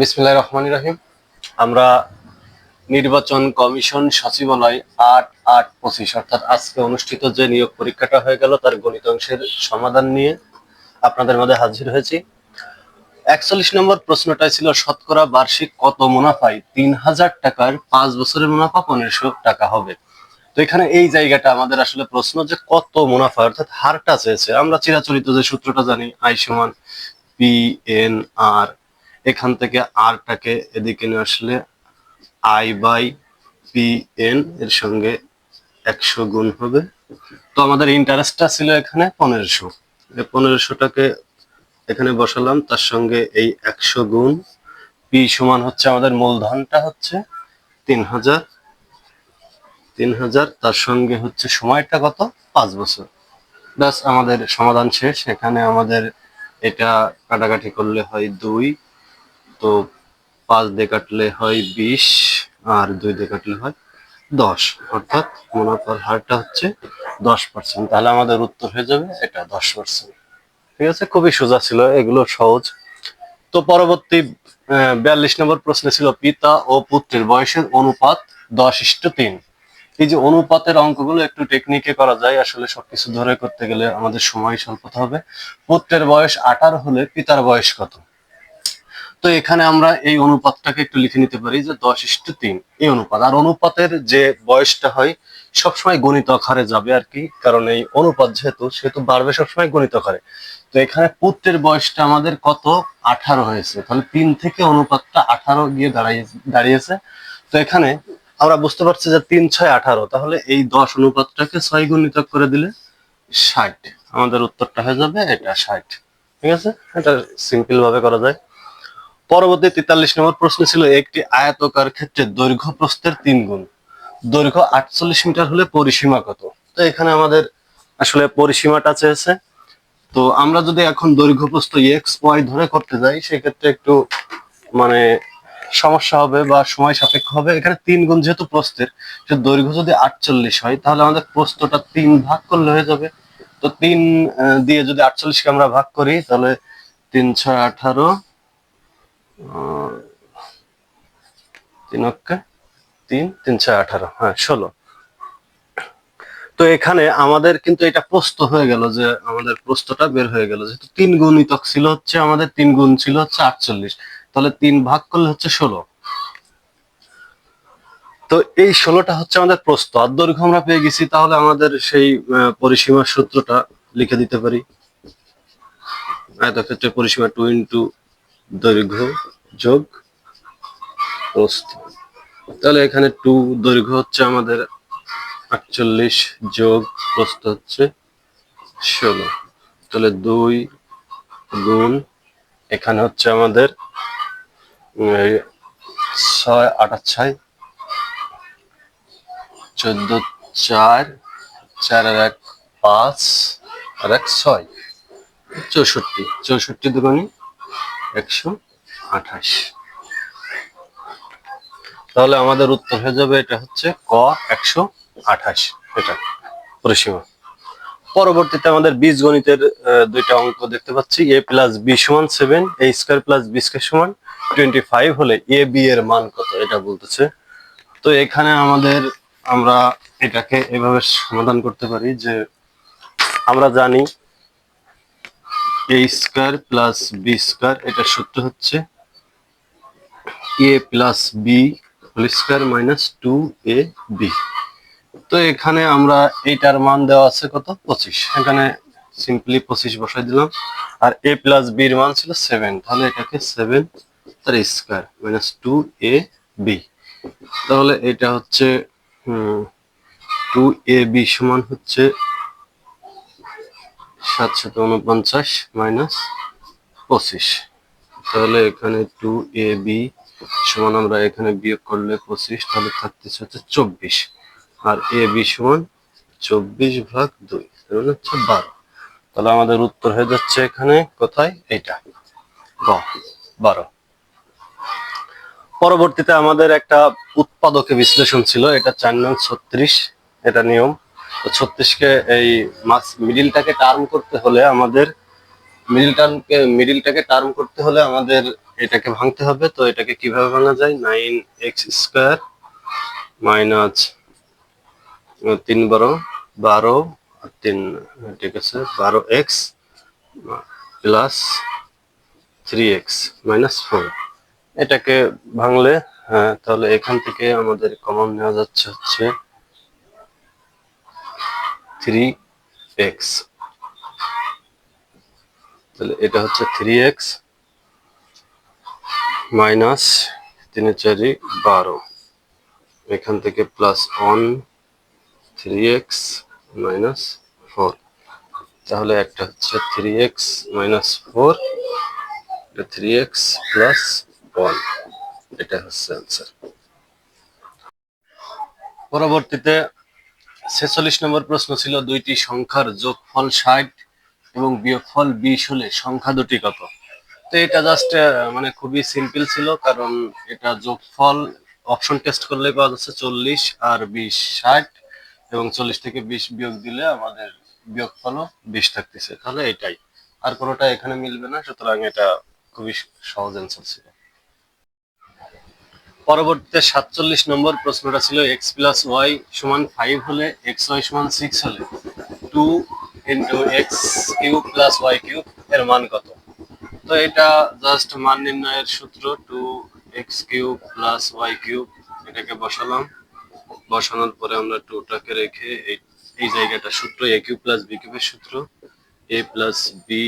বিসমিল্লাহির রহমানির রহিম। আমরা নির্বাচন কমিশন সচিবালয় আট আট পঁচিশ, অর্থাৎ আজকে অনুষ্ঠিত যে নিয়োগ পরীক্ষাটা হয়ে গেল, তার গণিত অংশের সমাধান নিয়ে আপনাদের মধ্যে হাজির হয়েছি। একচল্লিশ নম্বর প্রশ্নটা ছিল, শতকরা বার্ষিক কত মুনাফায় তিন হাজার টাকার পাঁচ বছরের মুনাফা পনেরোশো টাকা হবে? তো এখানে এই জায়গাটা আমাদের আসলে প্রশ্ন যে কত মুনাফা অর্থাৎ হারটা চেয়েছে। আমরা চিরাচরিত যে সূত্রটা জানি, আই সমান পি এন আর এখান থেকে আরটাকে এদিকে নিয়ে আসলে আই বাই পি এন এর সঙ্গে একশো গুণ হবে। তো আমাদের ইন্টারেস্টটা ছিল এখানে পনেরোশো। পনেরোশোটাকে এখানে বসালাম, তার সঙ্গে এই একশো গুণ পি সমান হচ্ছে আমাদের মূলধনটা হচ্ছে তিন হাজার। তিন হাজার, তার সঙ্গে হচ্ছে সময়টা কত? পাঁচ বছর। ব্যাস, আমাদের সমাধান শেষ। এখানে আমাদের এটা কাটাকাটি করলে হয় দুই। তো পাঁচ দিয়ে কাটলে হয় বিশ আর দুই দিয়ে কাটলে হয় দশ। অর্থাৎ মুনাফার হারটা হচ্ছে দশ পার্সেন্ট তাহলে আমাদের উত্তর হয়ে যাবে এটা দশ পার্সেন্ট ঠিক আছে? খুবই সোজা ছিল, এগুলো সহজ। তো পরবর্তী বিয়াল্লিশ নম্বর প্রশ্ন ছিল, পিতা ও পুত্রের বয়সের অনুপাত দশ ইষ্ট তিন। এই যে অনুপাতের অঙ্কগুলো একটু টেকনিকে করা যায়, আসলে সবকিছু ধরে করতে গেলে আমাদের সময় স্বল্পতা হবে। পুত্রের বয়স আঠারো হলে পিতার বয়স কত? তো এখানে আমরা এই অনুপাতটাকে একটু লিখে নিতে পারি যে দশ ইষ্ট তিন, এই অনুপাত। আর অনুপাতের যে বয়সটা হয়, সবসময় গণিত আকারে যাবে আর কি, কারণ এই অনুপাত যেহেতু, সেহেতু বাড়বে সবসময় গণিত আকারে। তো এখানে পুত্রের বয়সটা আমাদের কত? আঠারো হয়েছে। তাহলে তিন থেকে অনুপাতটা আঠারো গিয়ে দাঁড়িয়ে দাঁড়িয়েছে। তো এখানে আমরা বুঝতে পারছি যে তিন, ছয়, আঠারো। তাহলে এই দশ অনুপাতটাকে ছয় গুণিত করে দিলে ষাট। আমাদের উত্তরটা হয়ে যাবে এটা ষাট। ঠিক আছে? এটা সিম্পল ভাবে করা যায়। পরবর্তী তেতাল্লিশ নম্বর প্রশ্ন ছিল একটি আয়তকার ক্ষেত্রে দৈর্ঘ্য প্রস্থের তিন গুণ। দৈর্ঘ্য আটচল্লিশ মিটার হলে পরিসীমা কত? তো এখানে আমাদের আসলে পরিসীমাটা চেয়েছে। তো আমরা যদি এখন দৈর্ঘ্য প্রস্থ এক্স ওয়াই ধরে করতে যাই, সেক্ষেত্রে একটু মানে সমস্যা হবে বা সময় সাপেক্ষ হবে। এখানে তিন গুণ যেহেতু প্রস্থের, সে দৈর্ঘ্য যদি আটচল্লিশ হয়, তাহলে আমাদের প্রস্থটা তিন ভাগ করলে হয়ে যাবে। তো তিন দিয়ে যদি আটচল্লিশকে আমরা ভাগ করি, তাহলে তিন, ছয়, আঠারো তিন অক্কে তিন তিন, ছয়, আঠারো। হ্যাঁ ষোলো। তো এখানে আমাদের কিন্তু এটা প্রস্ত হয়ে গেল যে আমাদের প্রস্তটা বের হয়ে গেল। যেহেতু তিন গুণিতক ছিল হচ্ছে আমাদের তিন গুণ ছিল হচ্ছে আটচল্লিশ। তাহলে তিন ভাগ করলে হচ্ছে ষোলো। তো এই ষোলোটা হচ্ছে আমাদের প্রস্ত আর দৈর্ঘ্য আমরা পেয়ে গেছি, তাহলে আমাদের সেই পরিসীমার সূত্রটা লিখে দিতে পারি। আয়তক্ষেত্রে পরিসীমা টু ইন্টু দৈর্ঘ্য, যোগ, প্রস্থ। তাহলে এখানে টু দৈর্ঘ্য হচ্ছে আমাদের আটচল্লিশ, যোগ, প্রস্থ হচ্ছে ষোলো। তাহলে দুই গুণ এখানে হচ্ছে আমাদের ছয়, আঠাশ, ছয়, চোদ্দ, চার চার আর এক, পাঁচ, আর এক, ছয়। চৌষট্টি চৌষট্টি দুগুণি একশো আঠাশ। তাহলে আমাদের উত্তর হয়ে যাবে এটা হচ্ছে ক একশো আঠাশ এটা পরিসীমা। পরবর্তীতে আমাদের বীজগণিতের আহ, দুইটা অঙ্ক দেখতে পাচ্ছি এ প্লাস বি সমান seven a square plus b square সমান টোয়েন্টি ফাইভ হলে এ বি এর মান কত এটা বলতেছে। তো এখানে আমাদের আমরা এটাকে এভাবে সমাধান করতে পারি যে আমরা জানি a square plus b square এটা সূত্র হচ্ছে a plus b whole square minus two a b তো এখানে আমরা এইটার মান দেওয়া আছে কত? পঁচিশ। এখানে সিম্পলি পঁচিশ বসাই দিলাম। আর এ প্লাস বির মান ছিল সেভেন তাহলে এটাকে সেভেন তার square minus two a b তাহলে এটা হচ্ছে টু এ বি সমান হচ্ছে সাতশত উনপঞ্চাশ মাইনাস পঁচিশ। তাহলে এখানে টু এ বি সমান আমরা এখানে বিয়োগ করলে পঁচিশ, তাহলে থাকতেছে হচ্ছে চব্বিশ। আর এ বি সমান চব্বিশ ভাগ দুই, তার মানে হচ্ছে বারো। তাহলে আমাদের উত্তর হয়ে যাচ্ছে এখানে, কোথায়? এইটা। গ, বারো। পরবর্তীতে আমাদের একটা উৎপাদকে বিশ্লেষণ ছিল, এটা চার নং ছত্রিশ, এটা নিয়ম। তো ছত্রিশকে এই মাস মিডিলটাকে টার্ম করতে হলে আমাদের মিডিল টার্মকে মিডিলটাকে টার্ম করতে হলে আমাদের এটাকে ভাঙতে হবে। তো এটাকে কীভাবে ভাঙা যায়? নাইন এক্স স্কোয়ার মাইনাস তিন বারো বারো, তিন, ঠিক আছে, বারো x plus three x minus four এটাকে ভাঙলে হ্যাঁ তাহলে এখান থেকে আমাদের কমন নেওয়া যাচ্ছে হচ্ছে থ্রি এক্স তাহলে এটা হচ্ছে থ্রি এক্স মাইনাস তিনে চারি বারো। এখান থেকে plus one three x minus four তাহলে একটা হচ্ছে three x minus four three x plus one এটা হচ্ছে অ্যান্সার পরবর্তীতে ছেচল্লিশ নম্বর প্রশ্ন ছিল, দুইটি সংখ্যার যোগফল ষাট এবং বিয়োগফল বিশ হলে সংখ্যা দুটি কত? তো এটা জাস্ট মানে খুবই সিম্পল ছিল, কারণ এটা যোগফল অপশন টেস্ট করলে পাওয়া যাচ্ছে চল্লিশ আর বিশ ষাট এবং চল্লিশ থেকে বিশ বিয়োগ দিলে আমাদের বিয়োগফলও বিশ থাকতেছে। তাহলে এটাই। আর কোনোটা এখানে মিলবে না, সুতরাং এটা খুবই সহজ অ্যান্সার ছিল। পরবর্তীতে সাতচল্লিশ নম্বর প্রশ্নটা ছিল এক্স প্লাস ওয়াই সমান ফাইভ হলে এক্স ওয়াই সমান সিক্স হলে two into x cube plus y cube এর মান কত? তো এটা জাস্ট মান নির্ণয়ের সূত্র two x cube plus y cube এটাকে বসালাম। বসানোর পরে আমরা টুটাকে রেখে এই জায়গাটা সূত্র এ কিউব প্লাস বি কিউবের সূত্র a plus b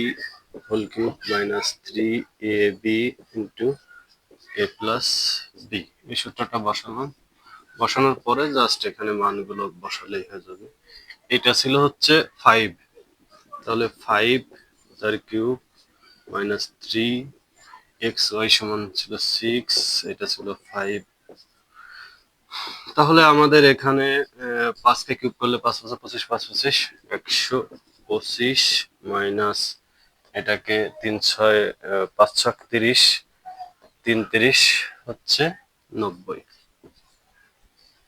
whole cube minus three a b into a plus b এই সূত্রটা বসালাম বসানোর পরে জাস্ট এখানে মানগুলো বসালেই হয়ে যাবে। এটা ছিল হচ্ছে ফাইভ তাহলে ফাইভ তার cube minus three x y সমান ছিল সিক্স এটা ছিল ফাইভ তাহলে আমাদের এখানে পাঁচকে কিউব করলে পাঁচ পাঁচ পঁচিশ পাঁচ পঁচিশ, একশো পঁচিশ মাইনাস এটাকে তিন ছয় পাঁচ ছক তিরিশ তিন তিরিশ হচ্ছে নব্বই।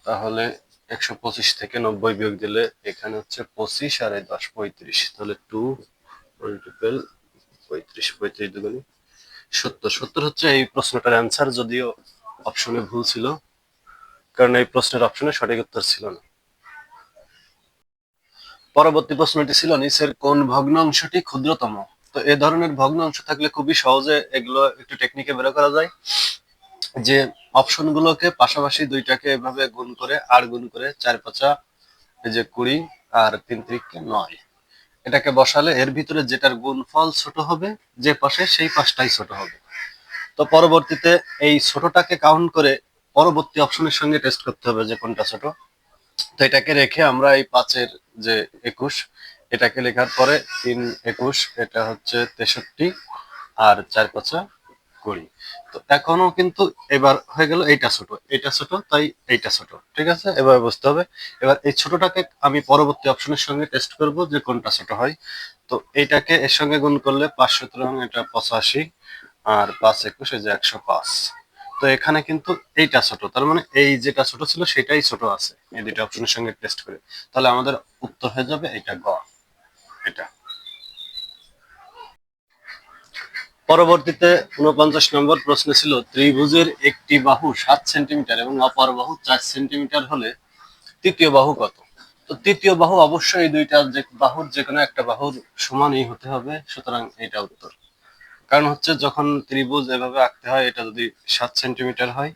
তাহলে একশো পঁচিশ থেকে নব্বই বিয়োগ দিলে এখানে হচ্ছে পঁচিশ আর এই দশ পঁয়ত্রিশ। তাহলে টু মাল্টিপল পঁয়ত্রিশ পঁয়ত্রিশ দুগুণি সত্তর। সত্তর হচ্ছে এই প্রশ্নটার অ্যান্সার যদিও অপশনে ভুল ছিল, কারণ এই প্রশ্নের অপশনে সঠিক উত্তর ছিল না। পরবর্তী প্রশ্নটি ছিল, নিচের কোন ভগ্নাংশটি ক্ষুদ্রতম? তো এ ধরনের ভগ্নাংশ থাকলে খুবই সহজে এগুলো একটু টেকনিকে বের করা যায়। যে অপশন গুলোকে পাশাপাশি দুইটাকে এভাবে গুণ করে, আর গুণ করে চার পাঁচা, এই যে কুড়ি আর তিন তিরিককে নয়। এটাকে বসালে এর ভিতরে যেটার গুণফল ছোট হবে, যে পাশে সেই পাশটাই ছোট হবে। তো পরবর্তীতে এই ছোটটাকে কাউন্ট করে পরবর্তী অপশনের সঙ্গে টেস্ট করতে হবে যে কোনটা ছোট। তো এটাকে রেখে আমরা এই পাঁচের যে একুশ এটাকে লেখার পরে তিন একুশ, এটা হচ্ছে তেষট্টি আর চার পাঁচা কুড়ি। তো এখনও কিন্তু এবার হয়ে গেল এইটা ছোট এইটা ছোট, তাই এইটা ছোট, ঠিক আছে? এবার বুঝতে হবে। এবার এই ছোটটাকে আমি পরবর্তী অপশনের সঙ্গে টেস্ট করব যে কোনটা ছোট হয়। তো এইটাকে এর সঙ্গে গুণ করলে পাঁচ, সুতরাং এটা পঁচাশি আর পাঁচ, একুশ, এই যে একশো পাঁচ। তো এখানে কিন্তু এইটা ছোট, তার মানে এই যেটা ছোট ছিল সেটাই ছোট আছে। এই দুটো অপশনের সঙ্গে টেস্ট করে তাহলে আমাদের উত্তর হয়ে যাবে এটা গ। এটা। পরবর্তীতে উনপঞ্চাশ নম্বর প্রশ্ন ছিল, ত্রিভুজের একটি বাহু সাত সেন্টিমিটার এবং অপর বাহু চার সেন্টিমিটার হলে তৃতীয় বাহু কত? তো তৃতীয় বাহু অবশ্যই দুইটা যে বাহুর যে কোনো একটা বাহুর সমানই হতে হবে, সুতরাং এটা উত্তর। কারণ হচ্ছে যখন ত্রিভুজ এভাবে আঁকতে হয়, এটা যদি সাত সেন্টিমিটার হয়,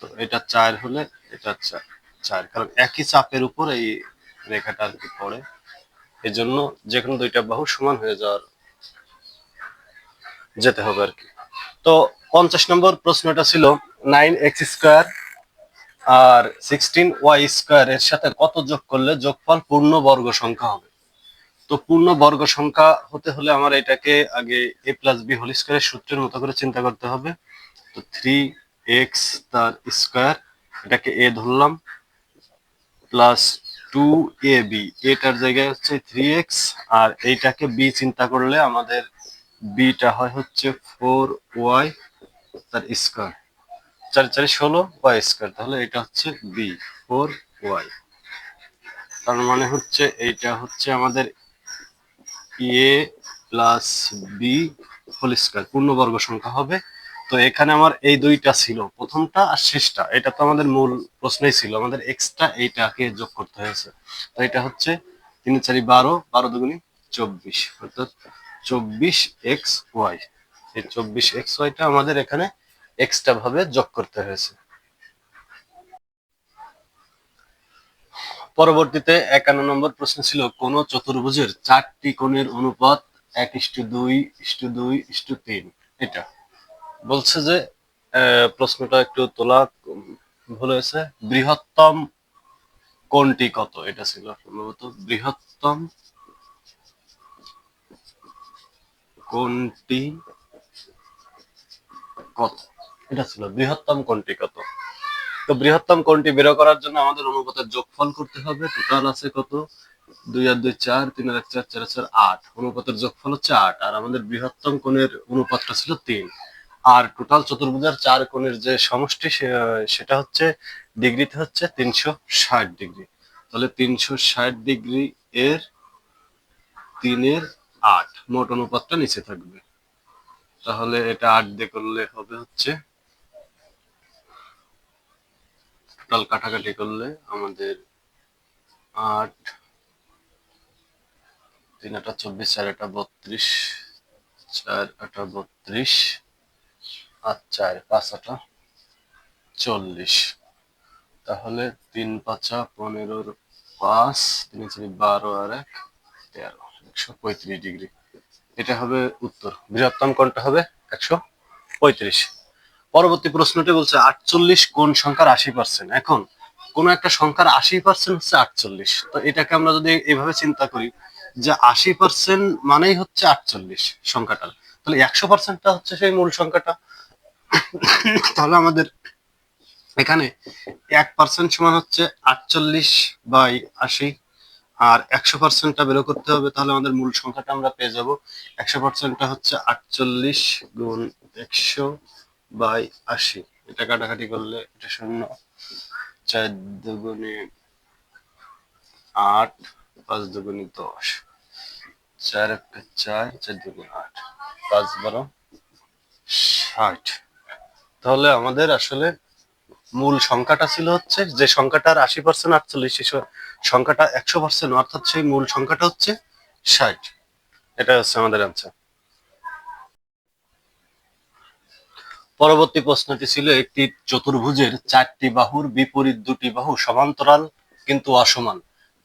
তো এটা চার হলে এটা চার। কারণ একই চাপের উপর এই রেখাটা আর কি পড়ে। এই জন্য যে কোনো দুইটা বাহু সমান হয়ে যাওয়ার যেতে হবে আর কি। তো পঞ্চাশ নম্বর প্রশ্নটা ছিল নাইন এক্স স্কোয়ার আর সিক্সটিন ওয়াই স্কোয়ার এর সাথে কত যোগ করলে যোগফল পূর্ণ বর্গ সংখ্যা হবে? তো পূর্ণ বর্গ সংখ্যা হতে হলে আমার এটাকে আগে এ প্লাস বি হোল স্কোয়ারের সূত্রের মতো করে চিন্তা করতে হবে। তো থ্রি এক্স তার স্কোয়ার, এটাকে এ ধরলাম, প্লাস টু এ বি এটার জায়গায় হচ্ছে থ্রি এক্স আর এইটাকে বি চিন্তা করলে আমাদের বিটা হয় হচ্ছে ফোর ওয়াই তার স্কোয়ার চার চারি ষোলো ওয়াই স্কোয়ার তাহলে এটা হচ্ছে বি ফোর ওয়াই তার মানে হচ্ছে এইটা হচ্ছে আমাদের a plus b whole square পূর্ণবর্গ সংখ্যা হবে তো এখানে আমার এই দুইটা ছিল। প্রথমটা আর শেষটা, এটা তো আমাদের মূল প্রশ্নই ছিল, আমাদের এক্সট্রা এইটাকে যোগ করতে হয়েছে। তো এটা হচ্ছে তিন চারি বারো বারো দুগুনি চব্বিশ, অর্থাৎ চব্বিশ এক্স ওয়াই। এই চব্বিশ এক্স ওয়াইটা আমাদের এখানে এক্সট্রা ভাবে যোগ করতে হয়েছে। পরবর্তীতে একান্ন নম্বর প্রশ্ন ছিল, কোন চতুর্ভুজের চারটি কোণের অনুপাত এক ইস্টু দুই ইস্টু দুই ইস্টু তিন? এটা। বলছে যে প্রশ্নটা একটু তোলা ভুল হয়েছে। বৃহত্তম কোনটি কত? এটা ছিল সম্ভবত বৃহত্তম কোনটি কত? এটা ছিল বৃহত্তম কোনটি কত? তো বৃহত্তম কোনটি বের করার জন্য আমাদের অনুপাতের যোগফল করতে হবে। টোটাল আছে কত? দুই আর দুই চার, তিন আর এক চার চার চার আট। অনুপাতের যোগফল হচ্ছে আট। আর আমাদের বৃহত্তম কোণের অনুপাতটা ছিল তিন। আর টোটাল চতুর্ভুজার চার কোণের যে সমষ্টি সেটা হচ্ছে ডিগ্রিতে হচ্ছে তিনশো ষাট ডিগ্রি। তাহলে তিনশো ষাট ডিগ্রি এর তিনের আট, মোট অনুপাতটা নিচে থাকবে। তাহলে এটা আট দিয়ে করলে হবে হচ্ছে টোটাল কাটাকাটি করলে আমাদের আট, তিন আটা চব্বিশ, চার আটা বত্রিশ, চার আটা বত্রিশ আর চার, পাঁচ, আটা চল্লিশ। তাহলে তিন, পাঁচা পনেরোর পাঁচ, তিন, চারি, বারো আর এক, তেরো, একশো পঁয়ত্রিশ ডিগ্রি। এটা হবে উত্তর। বৃহত্তম হবে একশো পঁয়ত্রিশ। পরবর্তী প্রশ্নটি বলছে, আটচল্লিশ কোন সংখ্যার আশি পার্সেন্ট এখন, কোন একটা সংখ্যার আশি পার্সেন্ট হচ্ছে আটচল্লিশ। তো এটাকে আমরা যদি এভাবে চিন্তা করি, যে আশি পার্সেন্ট মানেই হচ্ছে আটচল্লিশ সংখ্যাটা। তাহলে একশো পার্সেন্টটা হচ্ছে সেই মূল সংখ্যাটা। তাহলে আমাদের এখানে এক পার্সেন্ট সমান হচ্ছে আটচল্লিশ বাই আশি। আর একশো পার্সেন্টটা বেরো করতে হবে, তাহলে আমাদের মূল সংখ্যাটা আমরা পেয়ে যাব। একশো পার্সেন্টটা হচ্ছে আটচল্লিশ গুণ একশো বাই আশি। এটা কাটাকাটি করলে এটা শূন্য। চার দুগুণে আট, পাঁচ দুগুণে দশ। চার একটা চার চার দুগুণে আট। পাঁচ বারো, ষাট। তাহলে আমাদের আসলে মূল সংখ্যাটা ছিল হচ্ছে, যে সংখ্যাটার আশি পার্সেন্ট আটচল্লিশ সংখ্যাটা একশো পার্সেন্ট অর্থাৎ সেই মূল সংখ্যাটা হচ্ছে ষাট। এটা হচ্ছে আমাদের অ্যান্সার পরবর্তী প্রশ্নটি ছিল একটি চতুর্ভুজের চারটি বাহুর বিপরীত দুটি বাহু সমান্তরাল কিন্তু অসমান।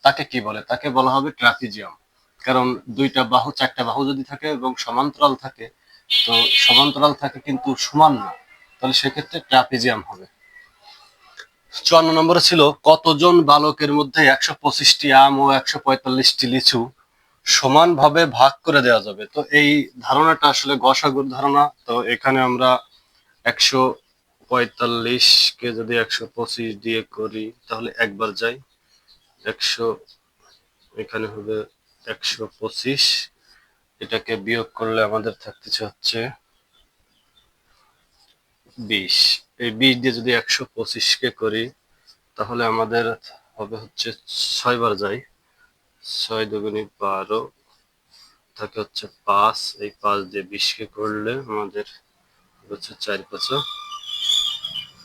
তাকে কি বলে? তাকে বলা হবে ট্রাপিজিয়াম। কারণ দুইটা বাহু, চারটা বাহু যদি থাকে এবং সমান্তরাল থাকে, তো সমান্তরাল থাকে কিন্তু সমান না। তাহলে সেক্ষেত্রে ট্রাপিজিয়াম হবে। চুয়ান্ন নম্বরে ছিল কতজন বালকের মধ্যে একশো পঁচিশটি আম ও একশো পঁয়তাল্লিশটি লিচু সমানভাবে ভাগ করে দেওয়া যাবে? তো এই ধারণাটা আসলে গসাগুর ধারণা। তো এখানে আমরা একশো পঁয়তাল্লিশকে যদি একশো পঁচিশ দিয়ে করি, তাহলে একবার যাই। একশো, এখানে হবে একশো পঁচিশ। এটাকে বিয়োগ করলে আমাদের থাকতেছে হচ্ছে বিশ। এই বিশ দিয়ে যদি একশো পঁচিশকে করি, তাহলে আমাদের হবে হচ্ছে ছয়বার যাই। ছয় দুগুণি বারো থাকে হচ্ছে পাঁচ। এই পাঁচ দিয়ে বিশকে করলে আমাদের হচ্ছে চার পাঁচা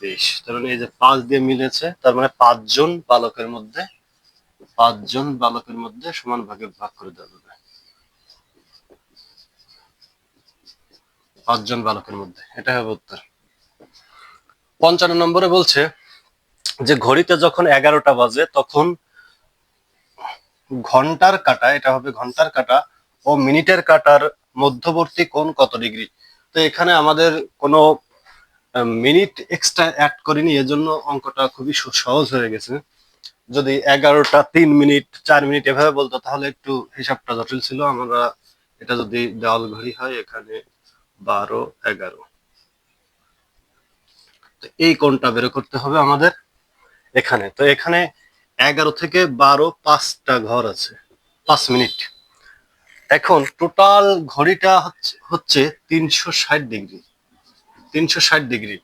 বিশ। তার মানে এই যে পাঁচ দিয়ে মিলেছে, তার মানে পাঁচজন বালকের মধ্যে পাঁচজন বালকের মধ্যে সমান ভাগে ভাগ করে দেওয়া যাবে। পাঁচজন বালকের মধ্যে। এটা হবে উত্তর। পঞ্চান্ন নম্বরে বলছে যে ঘড়িতে যখন এগারোটা বাজে তখন ঘণ্টার কাটা, এটা হবে ঘণ্টার কাটা, ও মিনিটের কাটার মধ্যবর্তী কোণ কত ডিগ্রি? তো এখানে আমাদের কোনো মিনিট এক্সট্রা অ্যাড করিনি, এজন্য অঙ্কটা খুবই সহজ হয়ে গেছে। যদি এগারোটা তিন মিনিট, চার মিনিট এভাবে বলতো, তাহলে একটু হিসাবটা জটিল ছিল। আমরা এটা যদি দেওয়াল ঘড়ি হয়, এখানে বারো, এগারো। এই কোণটা বের করতে হবে আমাদের এখানে। তো এখানে এগারো থেকে বারো পাঁচটা ঘর আছে, পাঁচ মিনিট। এখন টোটাল ঘড়িটা হচ্ছে- তিনশো ষাট ডিগ্রি, তিনশো ষাট ডিগ্রি।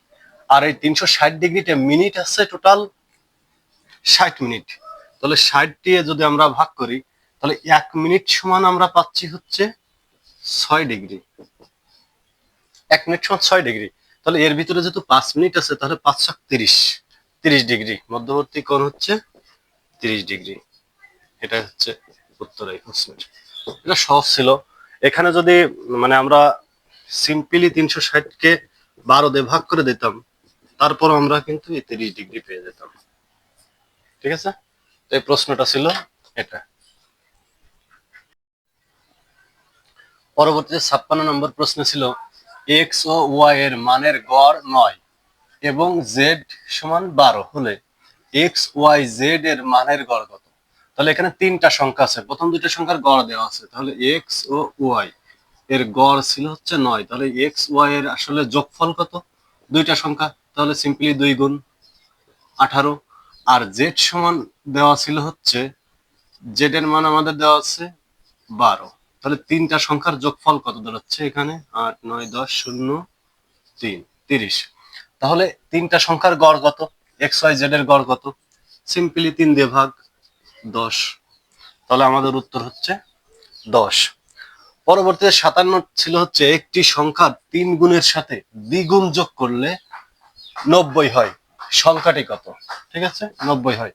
আর এই তিনশো ষাট ডিগ্রিতে মিনিট আছে টোটাল ষাট মিনিট। তাহলে ষাট দিয়ে যদি আমরা ভাগ করি, তাহলে এক মিনিট সমান আমরা পাচ্ছি হচ্ছে ছয় ডিগ্রি। এক মিনিট সমান ছয় ডিগ্রি। তাহলে এর ভিতরে যেহেতু পাঁচ মিনিট আছে, তাহলে পাঁচ ছক তিরিশ তিরিশ ডিগ্রি। মধ্যবর্তী কোণ হচ্ছে তিরিশ ডিগ্রি। এটা হচ্ছে উত্তর এই প্রশ্নের এটা সহজ ছিল। এখানে যদি মানে আমরা সিম্পলি তিনশো ষাটকে বারো দিয়ে ভাগ করে দিতাম তারপর আমরা কিন্তু এই তিরিশ ডিগ্রি পেয়ে যেতাম। ঠিক আছে? এই প্রশ্নটা ছিল এটা। পরবর্তীতে ছাপ্পান্ন নম্বর প্রশ্ন ছিল এক্স ও ওয়াই এর মানের গড় নয় এবং জেড সমান বারো হলে এক্স ওয়াই জেড এর মানের গড় কত? তাহলে এখানে তিনটা সংখ্যা আছে। প্রথম দুইটা সংখ্যার গড় দেওয়া আছে। তাহলে এক্স ও ওয়াই এর গড় ছিল হচ্ছে নয়। তাহলে এক্স ওয়াই এর আসলে যোগফল কত? দুইটা সংখ্যা। তাহলে সিম্পলি দুই গুণ আঠারো। আর জেড সমান দেওয়া ছিল হচ্ছে জেড এর মান আমাদের দেওয়া আছে বারো। তাহলে তিনটা সংখ্যার যোগফল কত দাঁড়াচ্ছে এখানে? আট, নয়, দশ, শূন্য, তিন, তিরিশ। তাহলে তিনটা সংখ্যার গড় কত? এক্স ওয়াই জেড এর গড় কত? সিম্পলি তিন দিয়ে ভাগ দশ। তাহলে আমাদের উত্তর হচ্ছে দশ। পরবর্তীতে সাতান্ন ছিল হচ্ছে একটি সংখ্যার তিন গুণের সাথে দ্বিগুণ যোগ করলে নব্বই হয়। সংখ্যাটি কত? ঠিক আছে? নব্বই হয়।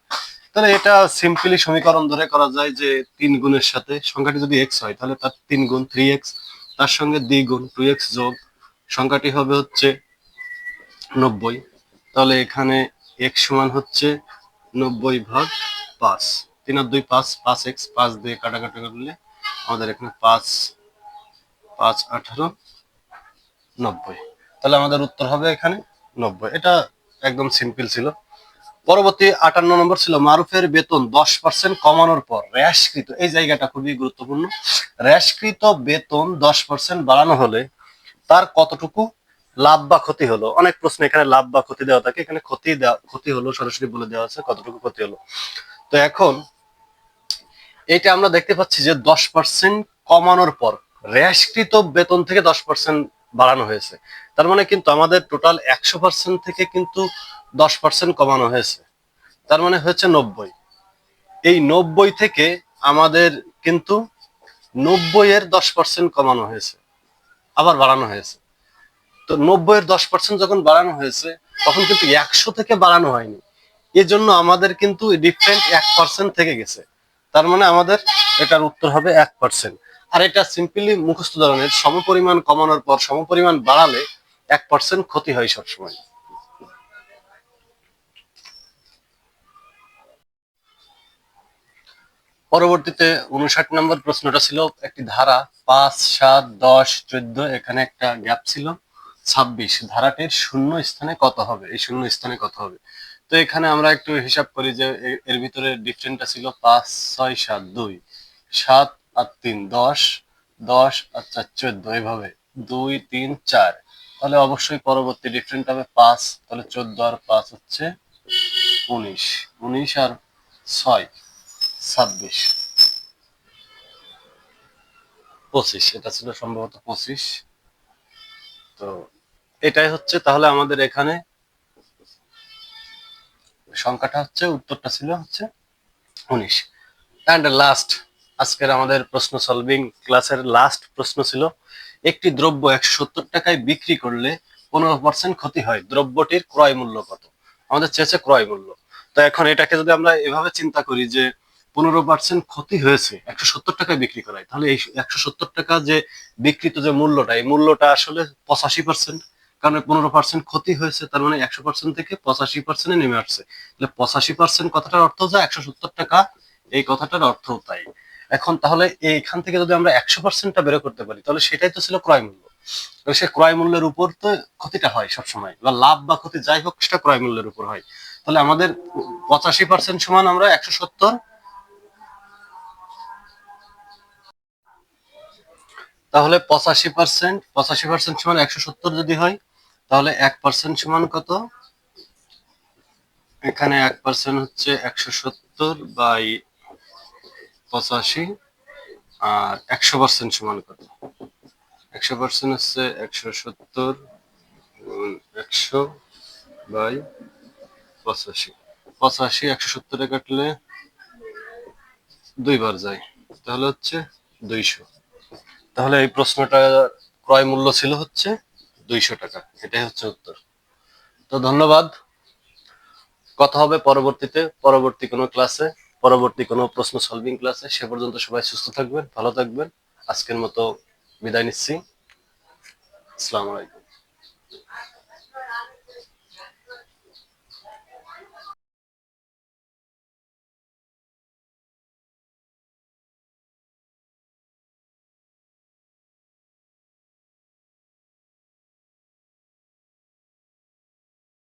তাহলে এটা সিম্পলি সমীকরণ ধরে করা যায় যে তিন গুণের সাথে সংখ্যাটি যদি এক্স হয়, তাহলে তার তিন গুণ থ্রি এক্স তার সঙ্গে দ্বিগুণ টু এক্স যোগ সংখ্যাটি হবে হচ্ছে নব্বই। তাহলে এখানে এক্স সমান হচ্ছে নব্বই ভাগ পাঁচ। তিন আর দুই পাঁচ পাঁচ এক্স পাঁচ দিয়ে কাটাকাটি করলে আমাদের এখানে পাঁচ পাঁচ, আঠারো, নব্বই। তাহলে আমাদের উত্তর হবে এখানে নব্বই। এটা একদম সিম্পল ছিল। পরবর্তী আটান্ন নম্বর ছিল মারুফের বেতন দশ পার্সেন্ট কমানোর পর র্যাশকৃত। এই জায়গাটা খুবই গুরুত্বপূর্ণ। র্যাশকৃত বেতন দশ পার্সেন্ট বাড়ানো হলে তার কতটুকু লাভ বা ক্ষতি হলো? অনেক প্রশ্ন এখানে লাভ বা ক্ষতি দেওয়া থাকে। এখানে ক্ষতি দেওয়া, ক্ষতি হলো, সরাসরি বলে দেওয়া আছে কতটুকু ক্ষতি হলো। তো এখন এটা আমরা দেখতে পাচ্ছি যে দশ পার্সেন্ট কমানোর পর র্যাশকৃত বেতন থেকে দশ পার্সেন্ট বাড়ানো হয়েছে। তার মানে কিন্তু আমাদের টোটাল একশো পার্সেন্ট থেকে কিন্তু দশ পার্সেন্ট কমানো হয়েছে। তার মানে হয়েছে নব্বই। এই নব্বই থেকে আমাদের কিন্তু নব্বই এর দশ পার্সেন্ট কমানো হয়েছে, আবার বাড়ানো হয়েছে। তো নব্বই এর দশ পার্সেন্ট যখন বাড়ানো হয়েছে, তখন কিন্তু একশো থেকে বাড়ানো হয়নি। এই জন্য আমাদের কিন্তু ডিফারেন্ট এক পার্সেন্ট থেকে গেছে। তার মানে আমাদের এটার উত্তর হবে এক পার্সেন্ট আর এটা সিম্পলি মুখস্থ ধরনের সমপরিমাণ কমানোর পর সমপরিমাণ বাড়ালে এক পার্সেন্ট ক্ষতি হয় সবসময়। পরবর্তীতে উনষাট নম্বর প্রশ্নটা ছিল, একটি ধারা পাঁচ, সাত, দশ, চোদ্দ, এখানে একটা গ্যাপ ছিল। ছাব্বিশ, ধারাটির শূন্য স্থানে কত হবে? এই শূন্য স্থানে কত হবে? তো এখানে আমরা একটু হিসাব করি যে এর ভিতরে ডিফারেন্টটা ছিল পাঁচ, ছয়, সাত, দুই। সাত আর তিন, দশ। দশ আর চার, চোদ্দ, এভাবে। দুই, তিন, চার। তাহলে অবশ্যই পরবর্তী ডিফারেন্ট হবে পাঁচ, তাহলে চোদ্দ আর পাঁচ হচ্ছে উনিশ। উনিশ আর ছয়। ছাব্বিশ। পঁচিশ, এটা ছিল সম্ভবত পঁচিশ। তো এটাই হচ্ছে তাহলে আমাদের এখানে সংখ্যাটা হচ্ছে, উত্তরটা ছিল হচ্ছে উনিশ। অ্যান্ড লাস্ট আজকের আমাদের প্রশ্ন সলভিং ক্লাসের লাস্ট প্রশ্ন ছিল, একটি দ্রব্য একশো সত্তর টাকায় বিক্রি করলে পনেরো পার্সেন্ট ক্ষতি হয়, দ্রব্যটির ক্রয় মূল্য কত? আমাদের চেয়েছে ক্রয় মূল্য। তো এখন এটাকে যদি আমরা এভাবে চিন্তা করি যে পনেরো পার্সেন্ট ক্ষতি হয়েছে একশো সত্তর টাকায় বিক্রি করায়। তাহলে এই একশো সত্তর টাকা যে বিকৃত যে মূল্যটা, এই মূল্যটা আসলে পঁচাশি পার্সেন্ট কারণ পনেরো পার্সেন্ট ক্ষতি হয়েছে, তার মানে একশো পার্সেন্ট থেকে পঁচাশি পার্সেন্টে নেমে আসছে। তাহলে পঁচাশি পার্সেন্ট কথাটার অর্থ যা, একশো সত্তর টাকা, এই কথাটার অর্থ তাই। এখন তাহলে এইখান থেকে যদি আমরা একশো পার্সেন্টটা বের করতে পারি, তাহলে সেটাই তো ছিল ক্রয় মূল্য। সে ক্রয় মূল্যের উপর তো ক্ষতিটা হয় সবসময়, বা লাভ বা ক্ষতি যাই হোক, সেটা ক্রয় মূল্যের উপর হয়। তাহলে আমাদের পঁচাশি পার্সেন্ট সমান আমরা একশো সত্তর তাহলে পঁচাশি পার্সেন্ট পঁচাশি পার্সেন্ট সমান একশো সত্তর যদি হয়, তাহলে এক পার্সেন্ট সমান কত? এখানে এক পার্সেন্ট হচ্ছে একশো সত্তর বাই পঁচাশি, আর একশো পার্সেন্ট সমান কত? একশো পার্সেন্ট হচ্ছে একশো সত্তর একশো বাই পঁচাশি। পঁচাশি, একশো সত্তরে কাটলে দুইবার যায়, তাহলে হচ্ছে দুইশো। তাহলে এই প্রশ্নটা ক্রয় মূল্য ছিল হচ্ছে দুইশো টাকা। এটাই হচ্ছে উত্তর। তো ধন্যবাদ। কথা হবে পরবর্তীতে, পরবর্তী কোনো ক্লাসে, পরবর্তী কোনো প্রশ্ন সলভিং ক্লাসে সে পর্যন্ত সবাই সুস্থ থাকবেন, ভালো থাকবেন। আজকের মতো বিদায় নিচ্ছি। আসসালামু আলাইকুম।